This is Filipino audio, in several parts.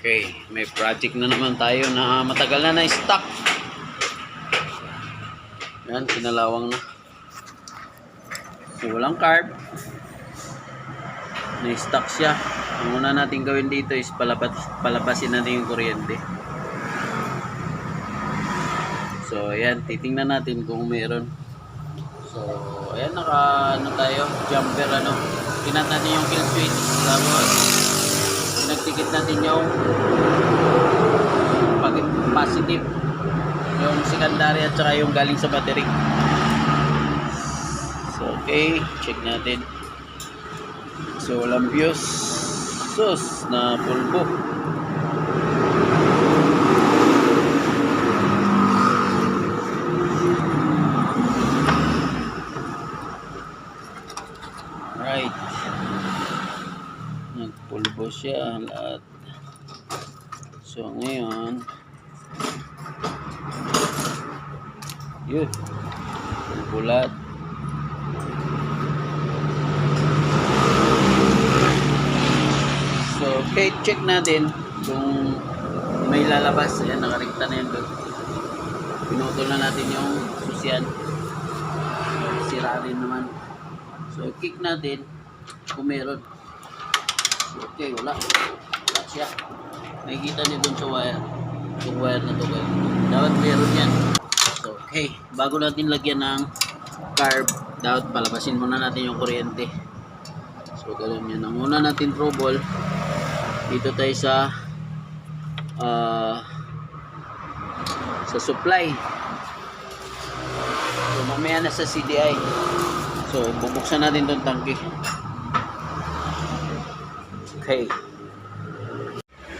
Okay, may project na naman tayo na matagal na na-stock. Yan, pinalawang na. Walang carb. Na-stock siya. Ang una natin gawin dito is palapat, palabasin natin yung kuryente. So, ayan, titingnan natin kung meron. So, ayan, naka, ano tayo, jumper, ano. Tinat natin yung kill switch. Tapos, nagtikit natin yung positive. Yung secondary at saka yung galing sa battery. So, okay, check natin. So, walang fuse. Sus, na pulbo. Alright. Nagpulbo siya lahat. So, ngayon, yun. Lahat. So, okay, check natin kung may lalabas. Ayan, nakarekta na yan doon. Pinutol na natin yung susyan. Sira rin naman. So, kick natin kung meron. So, okay, wala. Wala siya. Nakikita niyo dun sa wire. Yung wire na to guys. Dapat meron yan. Okay. Bago natin lagyan ng carb, dapat palabasin muna natin yung kuryente. So, ganun yun. Ang una natin trouble, dito tayo sa ah, sa supply. So, mamaya na sa CDI. So, bubuksan natin tong tangke. Okay.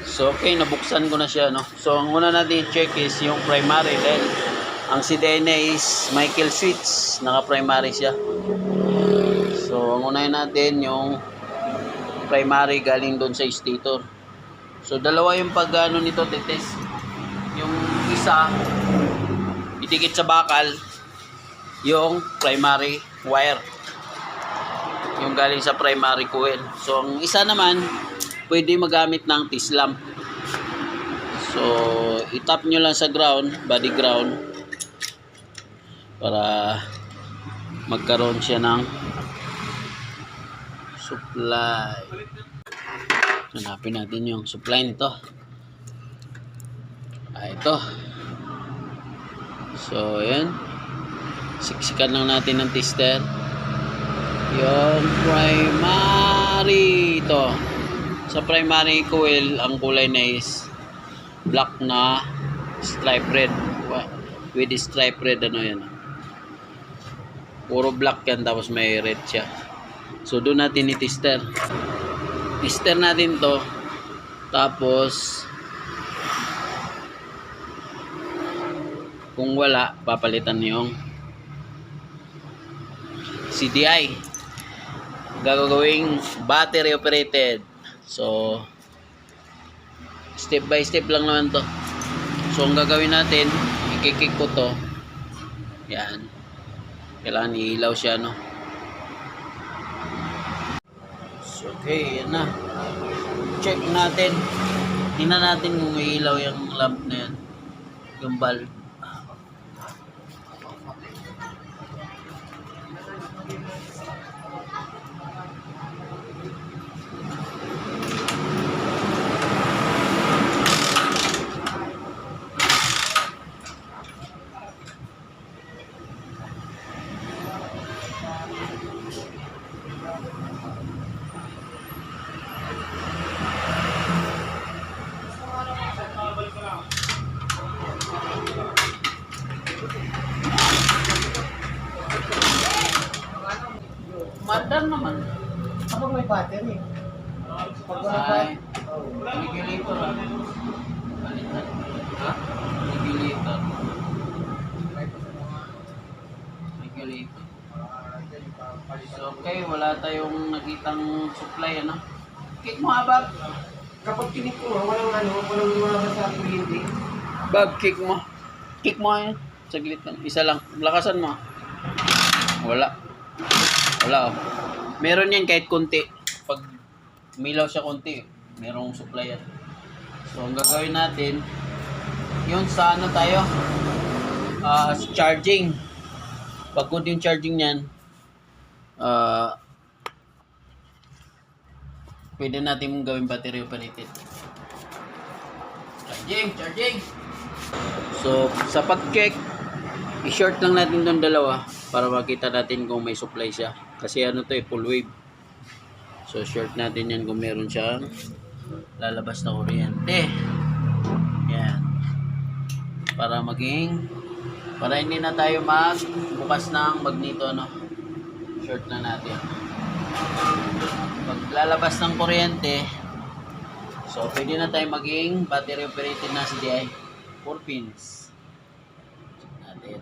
So, okay, nabuksan ko na siya, no? So, ang una natin check is yung primary dahil ang CDI niya is Michael Switch. Naka-primary siya. So, ang unahin natin yung primary galing doon sa stator. So, dalawa yung pag-ano nito, tetes. Yung isa, idikit sa bakal, yung primary wire. Yung galing sa primary coil. So, ang isa naman, pwede magamit ng T-slamp. So, itap nyo lang sa ground, body ground, para magkaroon siya ng supply. Hanapin natin yung supply nito. Ah, ito. So, ayan. Siksikan lang natin ng tester. Yung primary ito. Sa primary coil, ang kulay na is black na stripe red. With stripe red, ano yan. Puro black yan, tapos may red siya. So, doon natin i-tester. Tester natin to. Tapos, kung wala, papalitan yung CDI. Gagawing battery operated. So, step by step lang naman to. So, ang gagawin natin, ikikik ko to. Yan. Kailangan iilaw siya, no? So, okay, yan na. Check natin. Tingnan natin kung may ilaw yung lamp na yan. Yung bulb. Madam naman. Kapag may battery. Pag wala. Oh. regulator. Ha? Regulator. Regulator. So, okay, wala tayong nakitang supply, ano? Kick mo, Abab. Kapag tinik ko, walang ano, walang lumabas sa kuryente. Bab, kick mo. Kick mo yan. Saglit lang. Isa lang. Lakasan mo. Wala. Wala, oh. Meron yan kahit konti. Pag umilaw siya konti, merong supply yan. So, ang gagawin natin, yung sa ano tayo, sa charging. Pag good yung charging niyan, ah, pwede natin gawin battery operated. Charging, charging! So, sa pag-check, i-short lang natin itong dalawa para makita natin kung may supply siya. Kasi ano to eh, full wave. So, short natin yan kung meron siyang lalabas na kuryente. Yan. Para maging, para hindi na tayo magbukas ng magneto, ano. Short na natin. Pag lalabas ng kuryente, so pwede na tayo maging battery operated na CDI. 4 pins. Natin.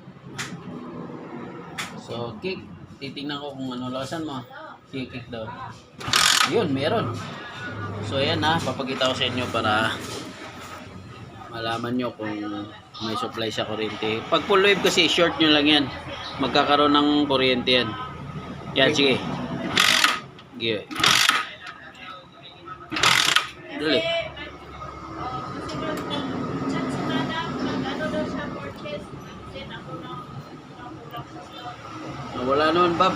So, kick. Titingnan ko kung ano lakasan mo. Kick daw. Yun, meron. So, ayan na. Papakita ko sa inyo para malaman nyo kung may supply sa kuryente. Pag full wave kasi, short nyo lang yan. Magkakaroon ng kuryente yan. Yan, sige. Sige. Dali. Nawala Bob.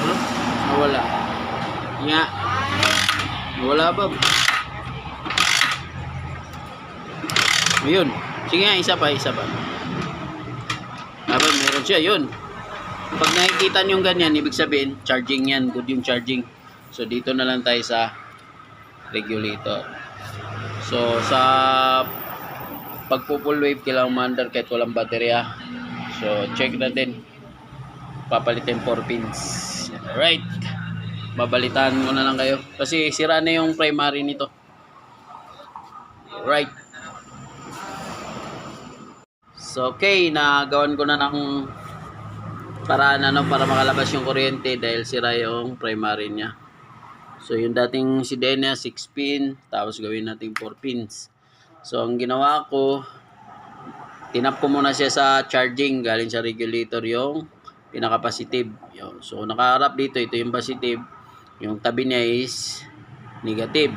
Ano? Nawala. Nga. Nawala, Bob. Ayun. Sige nga, isa pa, isa pa. Dapat meron siya, yun. Pag nakikita nyo ganyan, ibig sabihin, charging yan. Good yung charging. So, dito na lang tayo sa regulator. So, sa pag full wave, kailangan mandar kahit walang baterya. So, check natin. Papalitin 4 pins. Alright. Babalitan ko na lang kayo. Kasi sira na yung primary nito. Alright. So, okay. Nagawan ko na ng paraan ano, para makalabas yung kuryente dahil sira yung primary niya. So, yung dating si Dena, 6 pin. Tapos gawin natin 4 pins. So, ang ginawa ko, tinap ko muna siya sa charging galing sa regulator yung pinaka-positive. Yun. So, nakaharap dito, ito yung positive. Yung tabi niya is negative.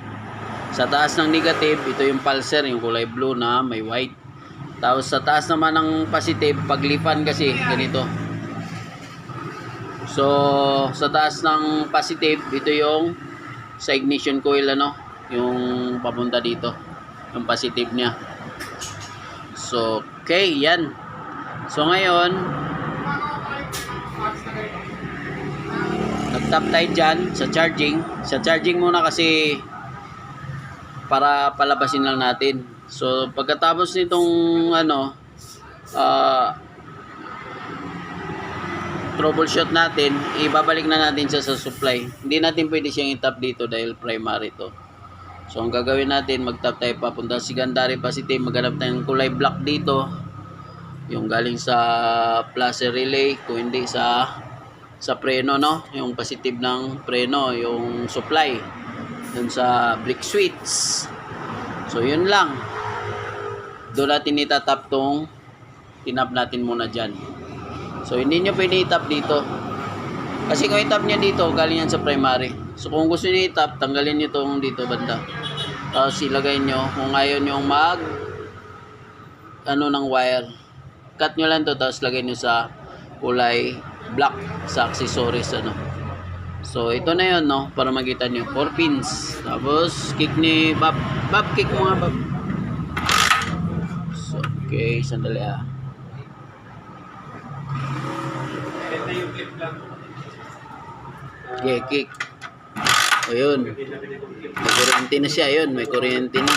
Sa taas ng negative, ito yung pulser, yung kulay blue na may white. Tapos sa taas naman ng positive, paglipan kasi, ganito. So, sa taas ng positive, ito yung sa ignition coil, ano, yung papunta dito. Yung positive niya. So, okay, yan. So, ngayon, nag-tap tayo dyan sa charging. Sa charging muna kasi para palabasin lang natin. So, pagkatapos nitong ano, ah, troubleshoot natin, ibabalik na natin siya sa supply. Hindi natin pwede siyang i-tap dito dahil primary to. So, ang gagawin natin, mag-tap tayo papunta sa secondary positive, maghanap tayo ng kulay black dito. Yung galing sa plus relay, kung hindi sa sa preno, no? Yung positive ng preno, yung supply. Dun sa brick switch. So, yun lang. Doon natin itatap tong tinap natin muna dyan. So, hindi nyo pwede itap dito. Kasi kung itap niya dito, galing yan sa primary. So, kung gusto niyo itap, tanggalin nyo itong dito banda. Tapos, ilagay nyo. Kung ayaw nyo mag ano ng wire. Cut nyo lang to tapos lagay nyo sa kulay black sa accessories ano. So, ito na yun, no? Para makita nyo. 4 pins. Tapos, kick ni Bob. Bob, kick mo nga, Bob. So, okay. Sandali ah. Okay, kick. Ayun. May kuryente na siya. Ayun, may kuryente na.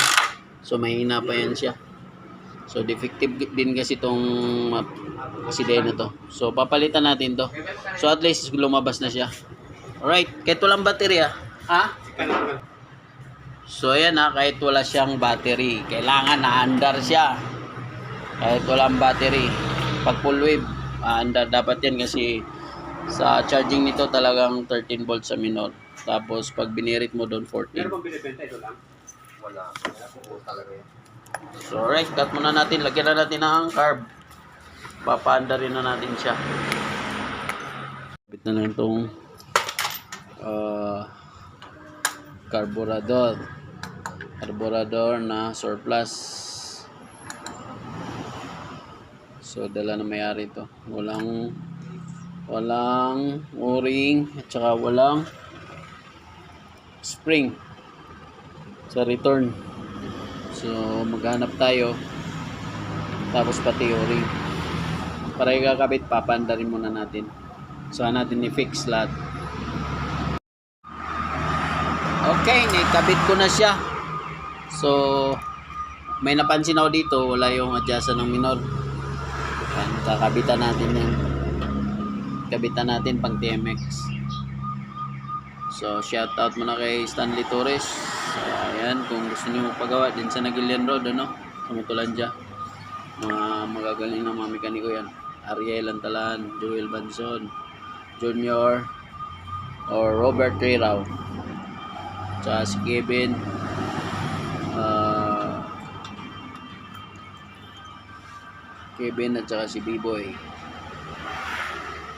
So, mahina pa yan siya. So, defective din kasi itong aksidente to. So, papalitan natin to. So, at least lumabas na siya. Alright. Kahit walang baterya. Ha? So, ayan ha. Kahit wala siyang battery. Kailangan na-andar siya. Kahit walang battery. Pag full wave, andar dapat yan kasi sa charging nito talagang 13 volts sa minor. Tapos pag binirit mo doon 14. Meron bang binibenta ito lang? Wala. Wala po talaga yan. So alright, cut muna natin. Lagyan na natin ng carb. Papaanda rin na natin siya. Kapit na lang itong uh, carburetor. carburetor na surplus. So dala na may-ari to. Walang walang o-ring at saka walang spring sa return. So maghanap tayo tapos pati o-ring. Para ikakabit, papandarin muna natin. So natin i-fix lahat. Okay, naikabit ko na siya. So, may napansin ako dito, wala yung adjustan ng minor. Yan, kakabitan natin yan. Kabitan natin pang TMX. So, shout out muna kay Stanley Torres. Ayan, kung gusto niyo magpagawa din sa Nagilian Road, ano, sa Mutulandia. Mga magagaling ng mga mekaniko yan. Ariel Antalan, Joel Banson, Junior, or Robert Rirao. Tsaka si Kevin, ah, Kevin at saka si B-Boy.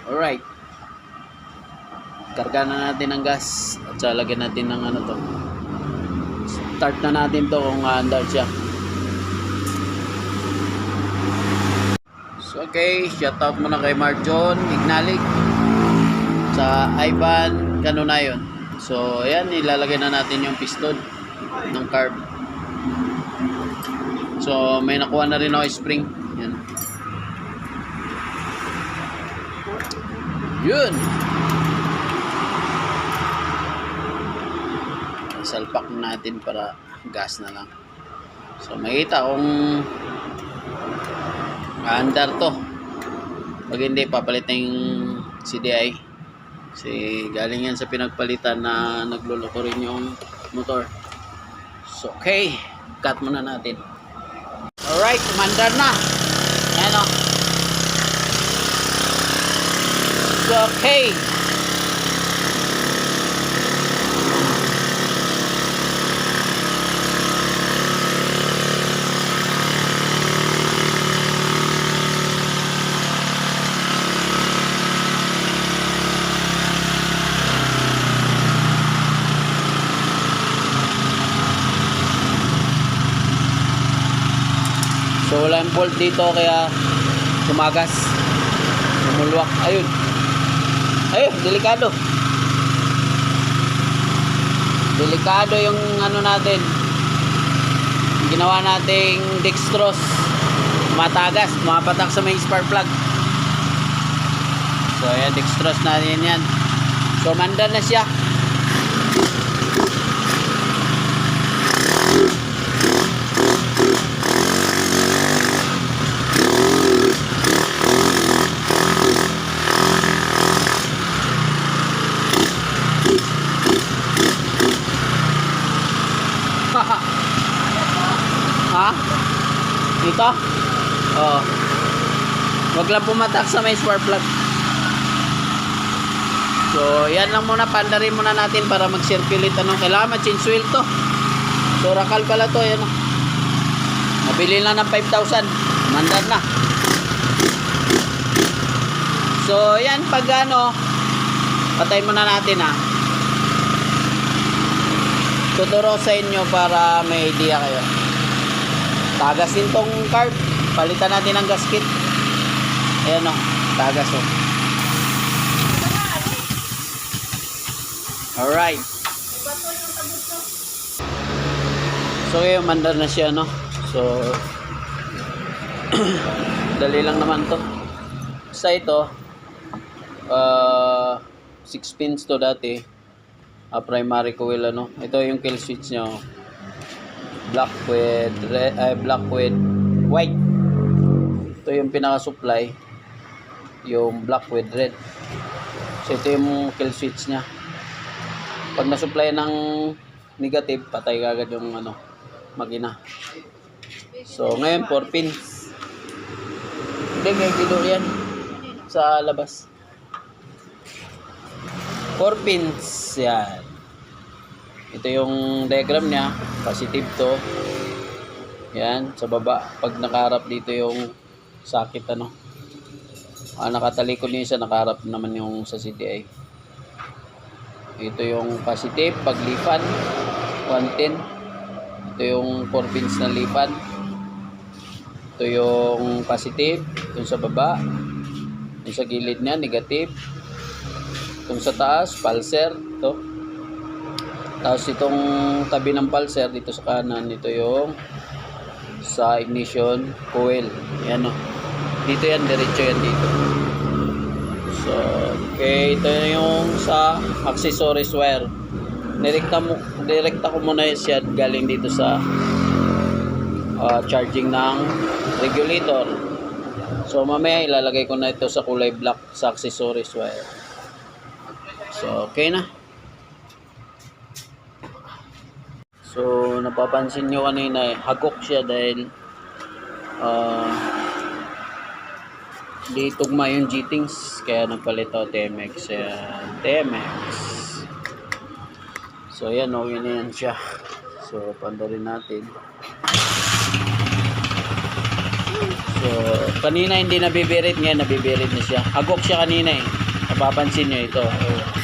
Alright. Karga na natin ng gas at saka lagyan natin ng ano to. Start na natin to kung andar siya. So okay, shout out muna kay Marjon Ignalig sa Ivan Canunayon. So ayan, ilalagay na natin yung piston ng carb. So may nakuha na rin ako spring. Yan. Yun. Salpak natin para gas na lang. So makita kung andar to. Pag hindi, papalitan yung CDI. Kasi galing yan sa pinagpalitan na nagluloko rin yung motor. So, okay. Cut muna natin. Alright, umandar na. Ayan o. So, okay. Bolt dito kaya tumagas. Lumulwak. Ayun. Ayun, delikado. Delikado yung ano natin. Ginawa nating dextrose. Matagas, mapatak sa may spark plug. So ayan, dextrose natin yan. So manda na siya. ha? Dito? Oo. Wag lang pumatak sa may spark plug. So, yan lang muna. Pandarin muna natin para mag-circulate. Ano? Kailangan ma-change wheel to. So, rakal pala to. Yan. oh. Mabili lang ng 5,000. Mandar na. So, yan. Pag ano, patay muna natin ha. Tuturo sa inyo para may idea kayo. Tagas din tong carb. Palitan natin ang gasket. Ayan o. Tagas o. Alright. So ngayon, mandar na siya, no? So, dali lang naman to. Sa ito, uh, 6 pins to dati. Ah, primary coil, ano? Ito yung kill switch niya, oh black with red, ay, black with white. Ito yung pinaka-supply. Yung black with red. So ito yung kill switch niya. Pag na-supply ng negative, patay agad yung ano, makina. So ngayon 4 pins. Hindi, may bilo yan sa labas. 4 pins yan. Ito yung diagram niya. Positive to. Yan, sa baba. Pag nakaharap dito yung sakit, ano. Ah, nakatalikod niya isa, nakaharap naman yung sa CDI. Ito yung positive, paglipan, 110. Ito yung 4 pins na lipan. Ito yung positive. Yung sa baba. Yung sa gilid niya, negative. Itong sa taas, pulser. Ito. Tapos itong tabi ng pulser dito sa kanan, ito yung sa ignition coil. Yan o. Dito yan, diretso yan dito. So, okay, ito yung sa accessories wire. Direkta mo, direkta ko muna siya galing dito sa ah, charging ng regulator. So, mamaya ilalagay ko na ito sa kulay black sa accessories wire. So, okay na. So, napapansin nyo kanina eh, hagok siya dahil ah di tugma yung G-Tings kaya nagpalit ako TMX yan TMX so yan okay na yan siya. So pandarin natin. So kanina hindi nabibirit ngayon nabibirit na siya. Hagok siya kanina eh. Napapansin nyo ito oh.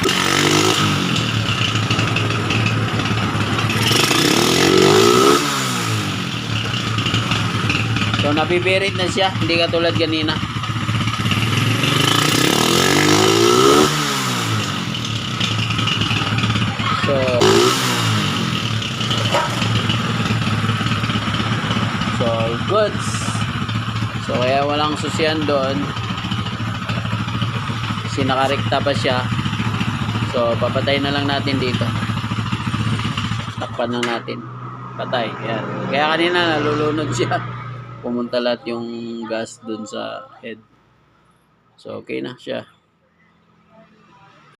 So nabibirit na siya, hindi katulad kanina. So So goods. So kaya walang susiyan doon. Kasi nakarekta pa siya. So papatay na lang natin dito. Takpan lang natin. Patay. Yan. Kaya kanina nalulunod siya. Pumunta lahat yung gas dun sa head. So okay na siya.